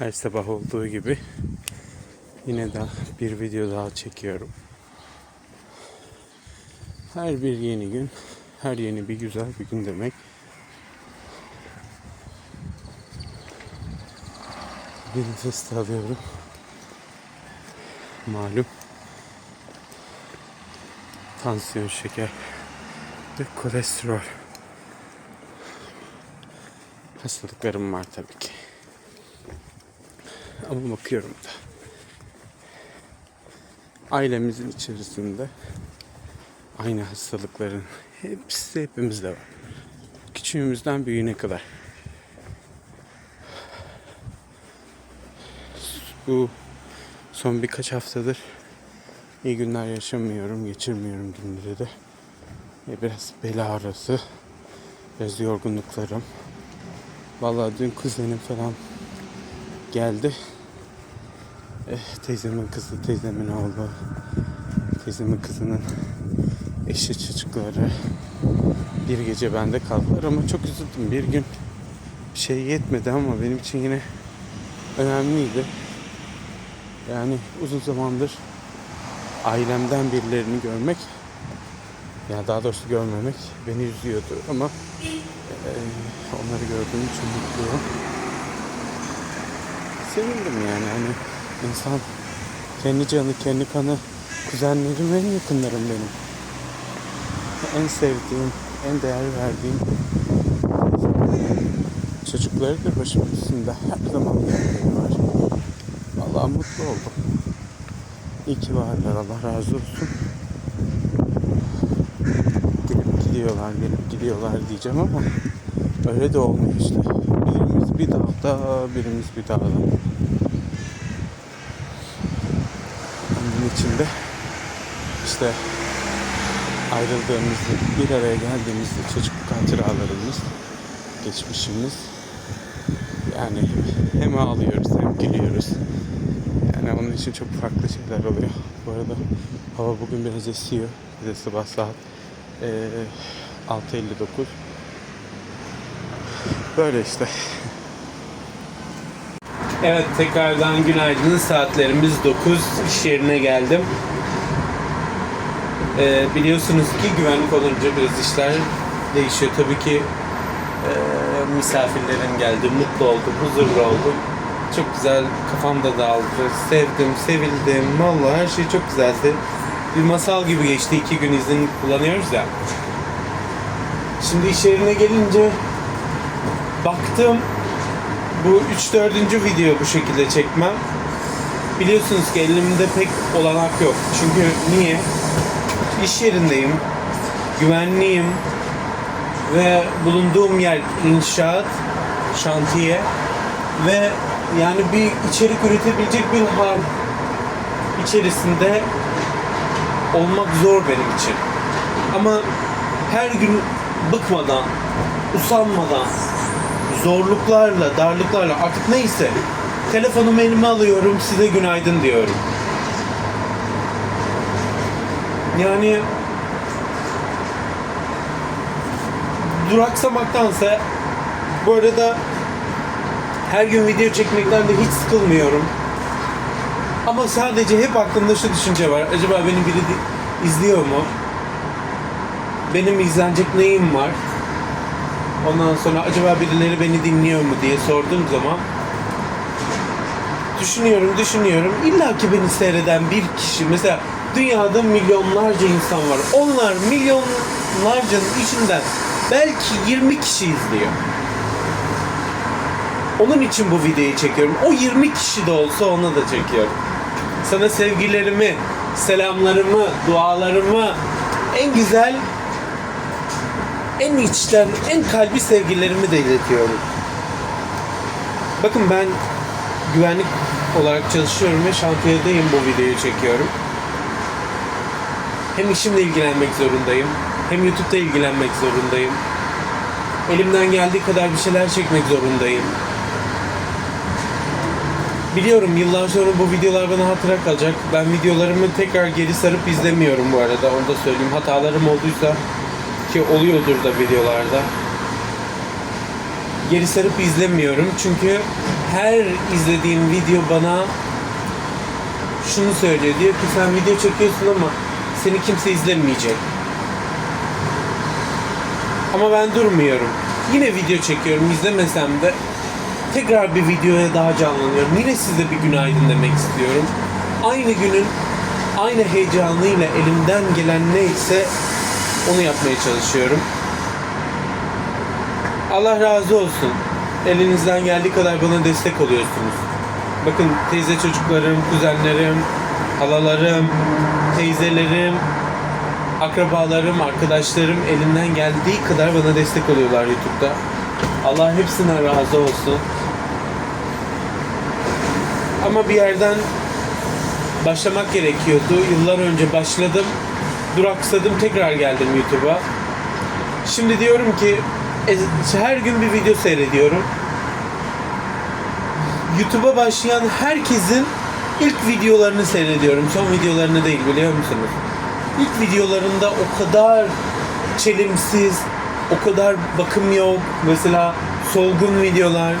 Her sabah olduğu gibi yine de bir video daha çekiyorum. Her bir yeni gün, her yeni bir güzel bir gün demek. Bir nefes alıyorum. Malum tansiyon, şeker ve kolesterol hastalıklarım var tabii ki. Ama bakıyorum da. Ailemizin içerisinde aynı hastalıkların hepsi hepimizde var. Küçüğümüzden büyüğüne kadar. Bu son birkaç haftadır iyi günler yaşamıyorum, geçirmiyorum günleri de. E, Biraz bel ağrısı, biraz yorgunluklarım. Vallahi dün kuzenim falan geldi. Eh, teyzemin kızı, teyzemin oğlu, teyzemin kızının eşi çocukları bir gece bende kaldılar ama çok üzüldüm. Bir gün bir şey yetmedi ama benim için yine önemliydi. Yani uzun zamandır ailemden birilerini görmek ya daha doğrusu görmemek beni üzüyordu ama eee, onları gördüğüm için mutluyum. Sevindim yani hani insan kendi canı, kendi kanı, kuzenlerim en yakınlarım benim. En sevdiğim, en değer verdiğim çocukları da başımın üstünde her zaman var. Vallahi mutlu oldum. İyi ki varlar. Allah razı olsun. Gelip gidiyorlar, gelip gidiyorlar diyeceğim ama öyle de olmuyor işte. Birimiz bir dağda, birimiz bir dağda. İçinde işte ayrıldığımızda, bir araya geldiğimizde çocukluk hatıralarımız, geçmişimiz yani hem ağlıyoruz hem gülüyoruz. Yani onun için çok farklı şeyler oluyor. Bu arada hava bugün biraz esiyor. Bir de sabah saat eee 6.59. Böyle işte. Evet tekrardan günaydın. Saatlerimiz 9. İş yerine geldim. Ee, biliyorsunuz ki güvenlik olunca biraz işler değişiyor. Tabii ki e, misafirlerim geldi. Mutlu oldum, huzurlu oldum. Çok güzel, kafam da dağıldı. Sevdim, sevildim. Vallahi her şey çok güzeldi. Bir masal gibi geçti. iki gün izin kullanıyoruz ya. Şimdi iş yerine gelince baktım bu 3-4. video bu şekilde çekmem. Biliyorsunuz ki elimde pek olanak yok. Çünkü niye? İş yerindeyim. Güvenliyim. Ve bulunduğum yer inşaat, şantiye ve yani bir içerik üretebilecek bir hal içerisinde olmak zor benim için. Ama her gün bıkmadan, usanmadan, zorluklarla, darlıklarla artık neyse telefonumu elime alıyorum size günaydın diyorum. Yani duraksamaktansa bu arada her gün video çekmekten de hiç sıkılmıyorum. Ama sadece hep aklımda şu düşünce var. Acaba beni biri izliyor mu? Benim izlenecek neyim var? Ondan sonra acaba birileri beni dinliyor mu diye sorduğum zaman düşünüyorum, düşünüyorum. İlla ki beni seyreden bir kişi, mesela dünyada milyonlarca insan var. Onlar milyonlarcanın içinden belki 20 kişi izliyor. Onun için bu videoyu çekiyorum. O 20 kişi de olsa ona da çekiyorum. Sana sevgilerimi, selamlarımı, dualarımı, en güzel, en içten, en kalbi sevgilerimi de iletiyorum. Bakın ben güvenlik olarak çalışıyorum ve şantiyedeyim bu videoyu çekiyorum. Hem işimle ilgilenmek zorundayım, hem YouTube'da ilgilenmek zorundayım. Elimden geldiği kadar bir şeyler çekmek zorundayım. Biliyorum yıllar sonra bu videolar bana hatıra kalacak. Ben videolarımı tekrar geri sarıp izlemiyorum bu arada. Onu da söyleyeyim. Hatalarım olduysa ki oluyordur da videolarda. Geri sarıp izlemiyorum çünkü her izlediğim video bana şunu söylüyor. Diyor ki sen video çekiyorsun ama seni kimse izlemeyecek. Ama ben durmuyorum. Yine video çekiyorum izlemesem de tekrar bir videoya daha canlanıyorum. Yine size bir günaydın demek istiyorum. Aynı günün aynı heyecanıyla elimden gelen neyse onu yapmaya çalışıyorum. Allah razı olsun. Elinizden geldiği kadar bana destek oluyorsunuz. Bakın teyze çocuklarım, kuzenlerim, halalarım, teyzelerim, akrabalarım, arkadaşlarım elinden geldiği kadar bana destek oluyorlar YouTube'da. Allah hepsinden razı olsun. Ama bir yerden başlamak gerekiyordu. Yıllar önce başladım. Duraksadım tekrar geldim YouTube'a. Şimdi diyorum ki e, her gün bir video seyrediyorum. YouTube'a başlayan herkesin ilk videolarını seyrediyorum. Son videolarını değil biliyor musunuz? İlk videolarında o kadar çelimsiz, o kadar bakım yok. Mesela solgun videolar.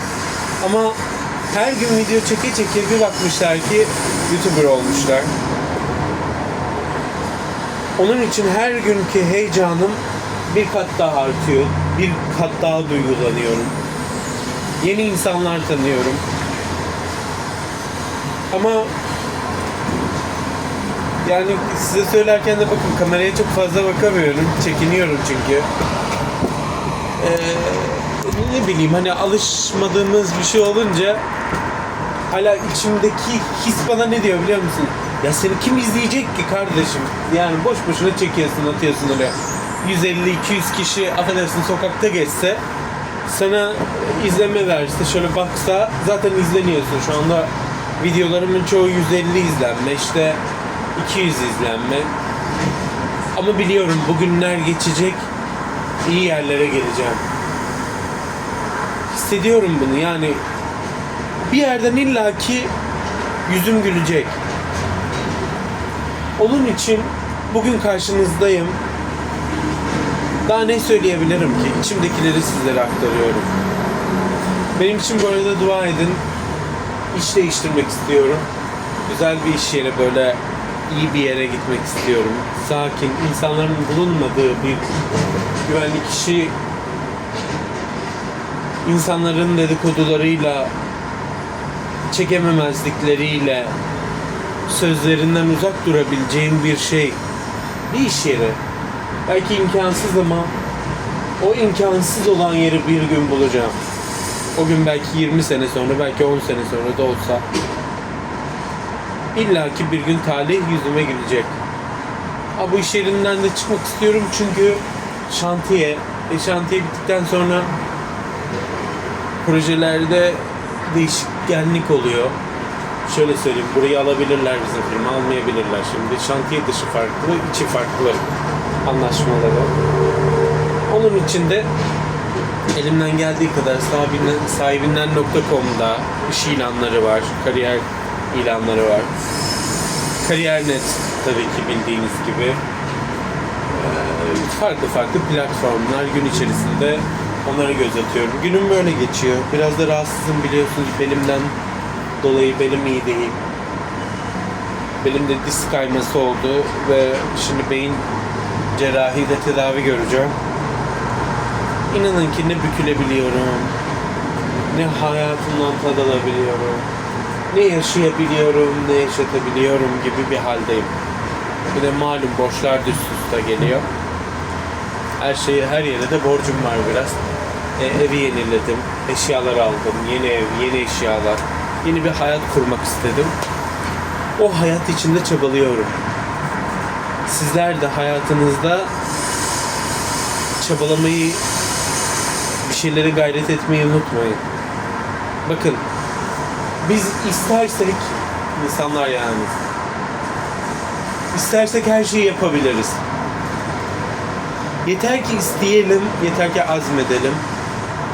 Ama her gün video çeke çeke bir bakmışlar ki YouTuber olmuşlar. Onun için her günkü heyecanım bir kat daha artıyor. Bir kat daha duygulanıyorum. Yeni insanlar tanıyorum. Ama yani size söylerken de bakın kameraya çok fazla bakamıyorum. Çekiniyorum çünkü. Ee, ne bileyim hani alışmadığımız bir şey olunca hala içimdeki his bana ne diyor biliyor musun? Ya seni kim izleyecek ki kardeşim? Yani boş boşuna çekiyorsun, atıyorsun oraya. 150-200 kişi affedersin sokakta geçse sana izleme verse, şöyle baksa zaten izleniyorsun. Şu anda videolarımın çoğu 150 izlenme, işte 200 izlenme. Ama biliyorum bugünler geçecek, iyi yerlere geleceğim. Hissediyorum bunu yani bir yerden illaki yüzüm gülecek. Onun için bugün karşınızdayım. Daha ne söyleyebilirim ki? İçimdekileri sizlere aktarıyorum. Benim için bu arada dua edin. İş değiştirmek istiyorum. Güzel bir iş yeri böyle iyi bir yere gitmek istiyorum. Sakin, insanların bulunmadığı bir güvenlik işi insanların dedikodularıyla çekememezlikleriyle sözlerinden uzak durabileceğim bir şey. Bir iş yeri. Belki imkansız ama o imkansız olan yeri bir gün bulacağım. O gün belki 20 sene sonra, belki 10 sene sonra da olsa illaki bir gün talih yüzüme gülecek. Ha bu iş yerinden de çıkmak istiyorum çünkü şantiye, e şantiye bittikten sonra projelerde değişkenlik oluyor. Şöyle söyleyeyim, burayı alabilirler bizim firma, almayabilirler şimdi. Şantiye dışı farklı, içi farklı anlaşmaları. Onun için de elimden geldiği kadar sahibinden, sahibinden.com'da iş ilanları var, kariyer ilanları var. Kariyer.net tabii ki bildiğiniz gibi. Ee, farklı farklı platformlar gün içerisinde onlara göz atıyorum. Günüm böyle geçiyor. Biraz da rahatsızım biliyorsunuz belimden dolayı belim iyi değil. Belimde disk kayması oldu ve şimdi beyin cerrahide tedavi göreceğim. İnanın ki ne bükülebiliyorum, ne hayatımdan tad alabiliyorum, ne yaşayabiliyorum, ne yaşatabiliyorum gibi bir haldeyim. Bir de malum borçlar üst üste geliyor. Her şeye, her yere de borcum var biraz. E, evi yeniledim, eşyalar aldım, yeni ev, yeni eşyalar. Yeni bir hayat kurmak istedim. O hayat içinde çabalıyorum. Sizler de hayatınızda çabalamayı, bir şeylere gayret etmeyi unutmayın. Bakın, biz istersek, insanlar yani, istersek her şeyi yapabiliriz. Yeter ki isteyelim, yeter ki azmedelim.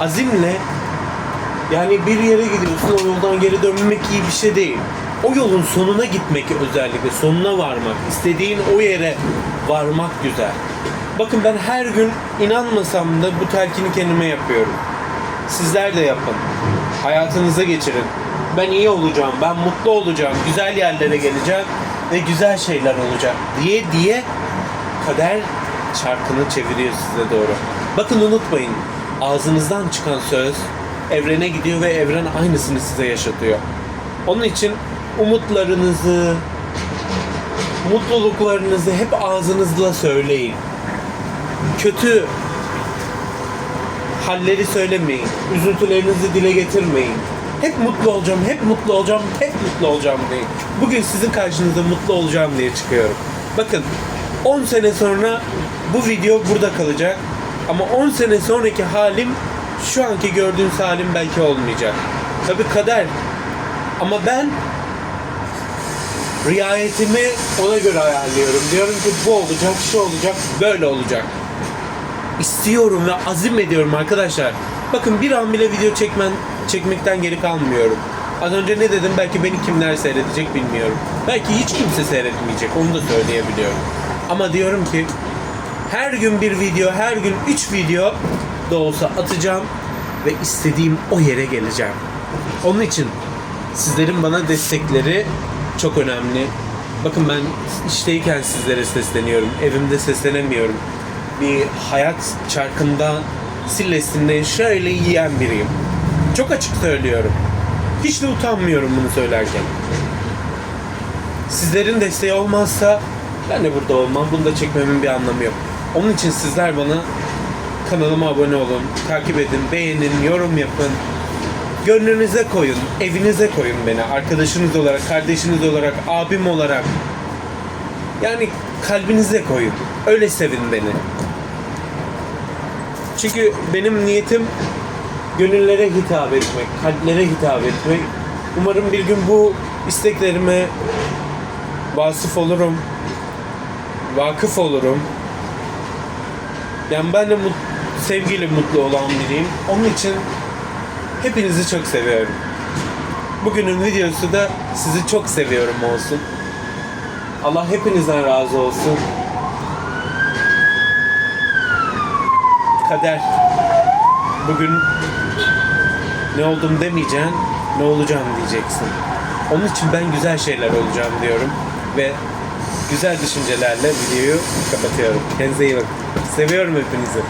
Azimle yani bir yere gidiyorsun o yoldan geri dönmek iyi bir şey değil. O yolun sonuna gitmek özellikle, sonuna varmak, istediğin o yere varmak güzel. Bakın ben her gün inanmasam da bu telkini kendime yapıyorum. Sizler de yapın. Hayatınıza geçirin. Ben iyi olacağım, ben mutlu olacağım, güzel yerlere geleceğim ve güzel şeyler olacak diye diye kader çarkını çeviriyor size doğru. Bakın unutmayın, ağzınızdan çıkan söz evrene gidiyor ve evren aynısını size yaşatıyor. Onun için umutlarınızı, mutluluklarınızı hep ağzınızla söyleyin. Kötü halleri söylemeyin. Üzüntülerinizi dile getirmeyin. Hep mutlu olacağım, hep mutlu olacağım, hep mutlu olacağım deyin. Bugün sizin karşınızda mutlu olacağım diye çıkıyorum. Bakın 10 sene sonra bu video burada kalacak. Ama 10 sene sonraki halim şu anki gördüğünüz halim belki olmayacak. Tabi kader. Ama ben riayetimi ona göre ayarlıyorum. Diyorum ki bu olacak, şu olacak, böyle olacak istiyorum ve azim ediyorum arkadaşlar. Bakın bir an bile video çekmen, çekmekten geri kalmıyorum. Az önce ne dedim belki beni kimler seyredecek bilmiyorum. Belki hiç kimse seyretmeyecek onu da söyleyebiliyorum. Ama diyorum ki her gün bir video, her gün 3 video da olsa atacağım ve istediğim o yere geleceğim. Onun için sizlerin bana destekleri çok önemli. Bakın ben işteyken sizlere sesleniyorum. Evimde seslenemiyorum. Bir hayat çarkında sillesinde şöyle yiyen biriyim. Çok açık söylüyorum. Hiç de utanmıyorum bunu söylerken. Sizlerin desteği olmazsa ben de burada olmam. Bunu da çekmemin bir anlamı yok. Onun için sizler bana kanalıma abone olun, takip edin, beğenin, yorum yapın. Gönlünüze koyun, evinize koyun beni. Arkadaşınız olarak, kardeşiniz olarak, abim olarak. Yani kalbinize koyun. Öyle sevin beni. Çünkü benim niyetim gönüllere hitap etmek, kalplere hitap etmek. Umarım bir gün bu isteklerime vasıf olurum, vakıf olurum. Yani ben de mut, sevgiyle mutlu olan biriyim. Onun için hepinizi çok seviyorum. Bugünün videosu da sizi çok seviyorum olsun. Allah hepinizden razı olsun. Kader. Bugün ne oldum demeyeceksin, ne olacağım diyeceksin. Onun için ben güzel şeyler olacağım diyorum ve güzel düşüncelerle videoyu kapatıyorum. Kendinize iyi bakın. Seviyorum hepinizi.